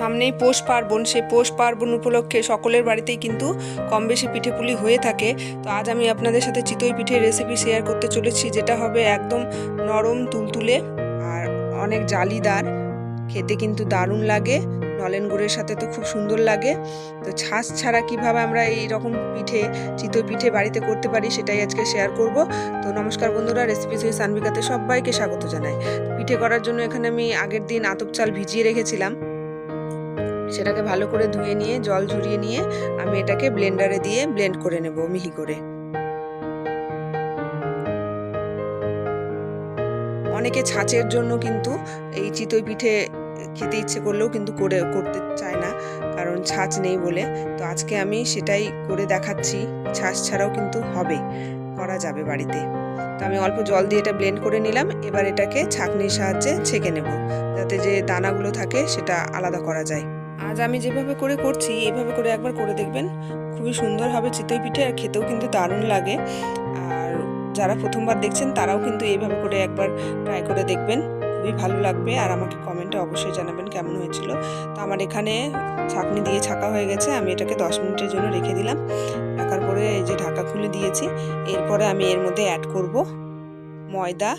সামনেই পৌষ পার্বণ, সেই পৌষ পার্বণ উপলক্ষে সকলের বাড়িতেই কিন্তু কম বেশি পিঠেপুলি হয়ে থাকে। তো আজ আমি আপনাদের সাথে চিতই পিঠের রেসিপি শেয়ার করতে চলেছি, যেটা হবে একদম নরম তুলতুলে আর অনেক জালিদার। খেতে কিন্তু দারুণ লাগে, নলেন গুড়ের সাথে তো খুব সুন্দর লাগে। তো ছাঁচ ছাড়া কীভাবে আমরা এই রকম পিঠে, চিতই পিঠে বাড়িতে করতে পারি সেটাই আজকে শেয়ার করব। তো নমস্কার বন্ধুরা রেসিপি সুই সানবিকাতে সবাইকে স্বাগত জানাই। পিঠে করার জন্য এখানে আমি আগের দিন আতপ চাল ভিজিয়ে রেখেছিলাম। সেটাকে ভালো করে ধুয়ে নিয়ে, জল ঝরিয়ে নিয়ে আমি এটাকে ব্লেন্ডারে দিয়ে ব্লেন্ড করে নেব মিহি করে। অনেকে ছাঁচের জন্য কিন্তু এই চিতই পিঠে খেতে ইচ্ছে করলেও কিন্তু করে, করতে চায় না, কারণ ছাঁচ নেই বলে। তো আজকে আমি সেটাই করে দেখাচ্ছি, ছাঁচ ছাড়াও কিন্তু হবে, করা যাবে বাড়িতে। তো আমি অল্প জল দিয়ে এটা ব্লেন্ড করে নিলাম, এবার এটাকে ছাঁকনির সাহায্যে ছেঁকে নেব, যাতে যে দানাগুলো থাকে সেটা আলাদা করা যায়। আজ আমি যেভাবে করে করছি এইভাবে করে একবার করে দেখবেন। খুবই সুন্দর হবে চিতই পিঠে আর খেতেও কিন্তু দারুণ লাগে। আর যারা প্রথমবার দেখছেন, তারাও কিন্তু এইভাবে করে একবার ট্রাই করে দেখবেন। খুবই ভালো লাগবে আর আমাকে কমেন্টে অবশ্যই জানাবেন কেমন হয়েছিল। তো আমার এখানে ছাঁকনি দিয়ে ছাকা হয়ে গেছে, আমি এটাকে দশ মিনিটের জন্য রেখে দিলাম। রাখার পরে এই যে ঢাকা খুলে দিয়েছি, এরপরে আমি এর মধ্যে অ্যাড করব ময়দা।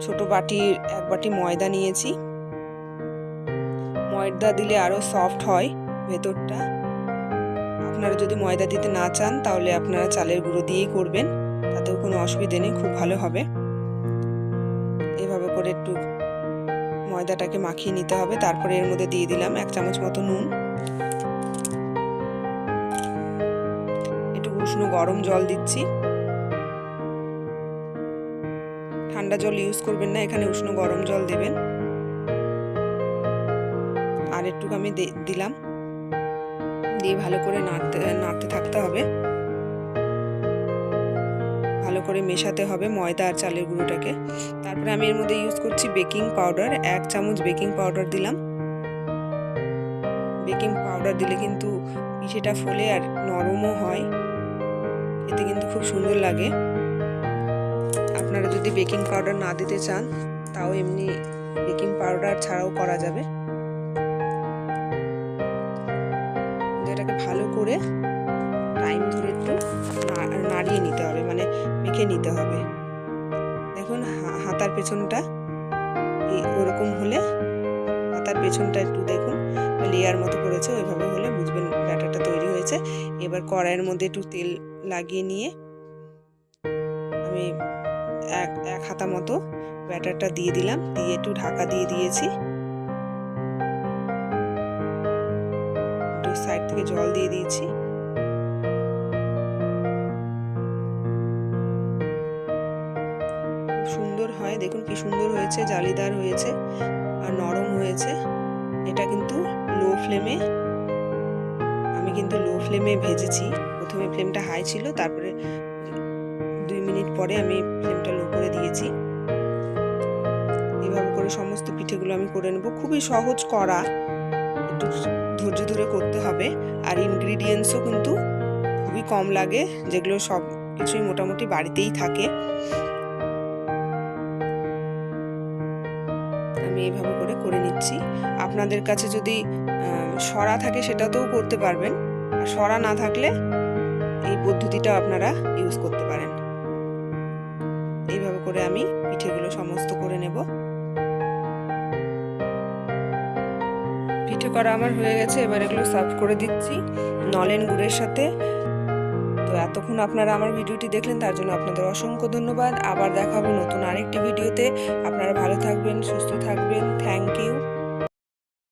ছোট বাটির, এক বাটি ময়দা নিয়েছি। ময়দা দিলে আরও সফট হয় ভেতরটা। আপনারা যদি ময়দা দিতে না চান, তাহলে আপনারা চালের গুঁড়ো দিয়েই করবেন। তাতেও কোনো অসুবিধে নেই, খুব ভালো হবে। এভাবে করে একটু ময়দাটাকে মাখিয়ে নিতে হবে। তারপরে এর মধ্যে দিয়ে দিলাম এক চামচ মতো নুন। একটু উষ্ণ গরম জল দিচ্ছি। ঠান্ডা জল ইউজ করবেন না, এখানে উষ্ণ গরম জল দেবেন। আর একটু আমি দিলাম। দিয়ে ভালো করে নাড়তে নাড়তে থাকতে হবে। ভালো করে মেশাতে হবে ময়দা আর চালের গুঁড়োটাকে। তারপরে আমি এর মধ্যে ইউজ করছি বেকিং পাউডার এক চামচ বেকিং পাউডার দিলাম। বেকিং পাউডার দিলে কিন্তু পিঠেটা ফোলে আর নরমও হয়। এতে কিন্তু খুব সুন্দর লাগে। আপনারা যদি বেকিং পাউডার না দিতে চান, তাও এমনি বেকিং পাউডার ছাড়াও করা যাবে। এটাকে ভালো করে টাইম ধরে একটু নাড়িয়ে নিতে হবে মানে মেখে নিতে হবে। দেখুন হাতার পেছনটা ওরকম হলে হাতার পেছনটা একটু দেখুন লেয়ার মতো করেছে ওইভাবে হলে বুঝবেন ব্যাটারটা তৈরি হয়েছে। এবার কড়াইয়ের মধ্যে একটু তেল লাগিয়ে নিয়ে আমি এক এক হাতা মতো ব্যাটারটা দিয়ে দিলাম, দিয়ে একটু ঢাকা দিয়ে দিয়েছি। থেকে জল দিয়ে দিয়েছি। সুন্দর হয়, দেখুন কি সুন্দর হয়েছে, জালিদার হয়েছে আর নরম হয়েছে। এটা কিন্তু লো ফ্লেমে আমি কিন্তু লো ফ্লেমে ভেজেছি। প্রথমে ফ্লেমটা হাই ছিল, তারপরে দুই মিনিট পরে আমি ফ্লেমটা লো করে দিয়েছি। এভাবে করে সমস্ত পিঠেগুলো আমি করে নেব। খুবই সহজ করা। একটু ধৈর্য ধরে করতে হবে। আর ইনগ্রিডিয়েন্টসও কিন্তু খুবই কম লাগে, যেগুলো সব কিছুই মোটামুটি বাড়িতেই থাকে। আমি এইভাবে করে করে নিচ্ছি। আপনাদের কাছে যদি সরা থাকে সেটাতেও করতে পারবেন। আর সরা না থাকলে এই পদ্ধতিটা আপনারা ইউজ করতে পারেন। এইভাবে করে আমি পিঠেগুলো সমস্ত করে নেব। পিঠে করা আমার হয়ে গেছে, এবার এগুলো সার্ভ করে দিচ্ছি নলেন গুড়ের সাথে। তো এতক্ষণ আপনারা আমার ভিডিওটি দেখলেন, তার জন্য আপনাদের অসংখ্য ধন্যবাদ। আবার দেখাবো নতুন আরেকটি ভিডিওতে। আপনারা ভালো থাকবেন, সুস্থ থাকবেন। Thank you